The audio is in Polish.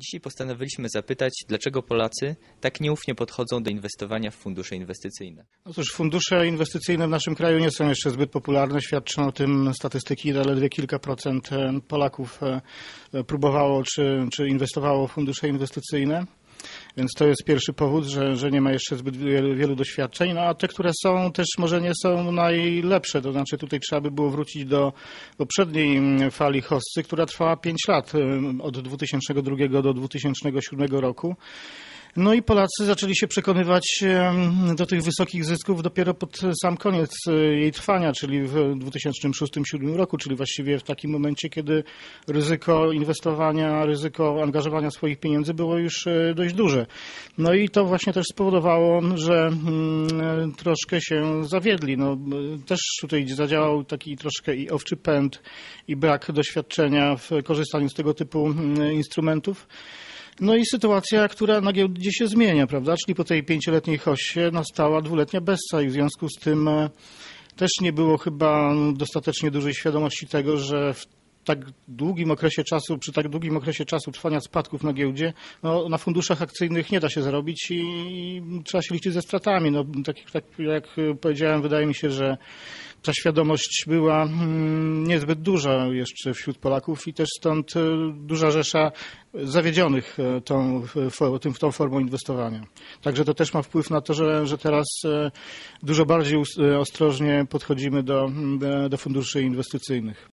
Dzisiaj postanowiliśmy zapytać, dlaczego Polacy tak nieufnie podchodzą do inwestowania w fundusze inwestycyjne. No fundusze inwestycyjne w naszym kraju nie są jeszcze zbyt popularne. Świadczą o tym statystyki. Zaledwie kilka procent e, Polaków e, próbowało czy, czy inwestowało w fundusze inwestycyjne. Więc to jest pierwszy powód, że, że nie ma jeszcze zbyt wielu, wielu doświadczeń. No a te, które są, też może nie są najlepsze. To znaczy tutaj trzeba by było wrócić do poprzedniej mm, fali hossy, która trwała 5 lat, od 2002 do 2007 roku. No i Polacy zaczęli się przekonywać do tych wysokich zysków dopiero pod sam koniec e, jej trwania, czyli w 2006-2007 roku, czyli właściwie w takim momencie, kiedy ryzyko inwestowania, ryzyko angażowania swoich pieniędzy było już e, dość duże. No i to właśnie też spowodowało, że mm, troszkę się zawiedli. No, e, też tutaj zadziałał taki troszkę i owczy pęd i brak doświadczenia w korzystaniu z tego typu mm, instrumentów. No i sytuacja, która na giełdzie się zmienia, prawda? Czyli po tej pięcioletniej hoście nastała dwuletnia bessa i w związku z tym e, też nie było chyba dostatecznie dużej świadomości tego, że w tak długim okresie czasu, przy tak długim okresie czasu trwania spadków na giełdzie, no, na funduszach akcyjnych nie da się zarobić i, i trzeba się liczyć ze stratami. No, tak, tak jak powiedziałem, wydaje mi się, że ta świadomość była mm, niezbyt duża jeszcze wśród Polaków i też stąd e, duża rzesza zawiedzionych e, tą, tym, tą formą inwestowania. Także to też ma wpływ na to, że, że teraz e, dużo bardziej ostrożnie podchodzimy do, do funduszy inwestycyjnych.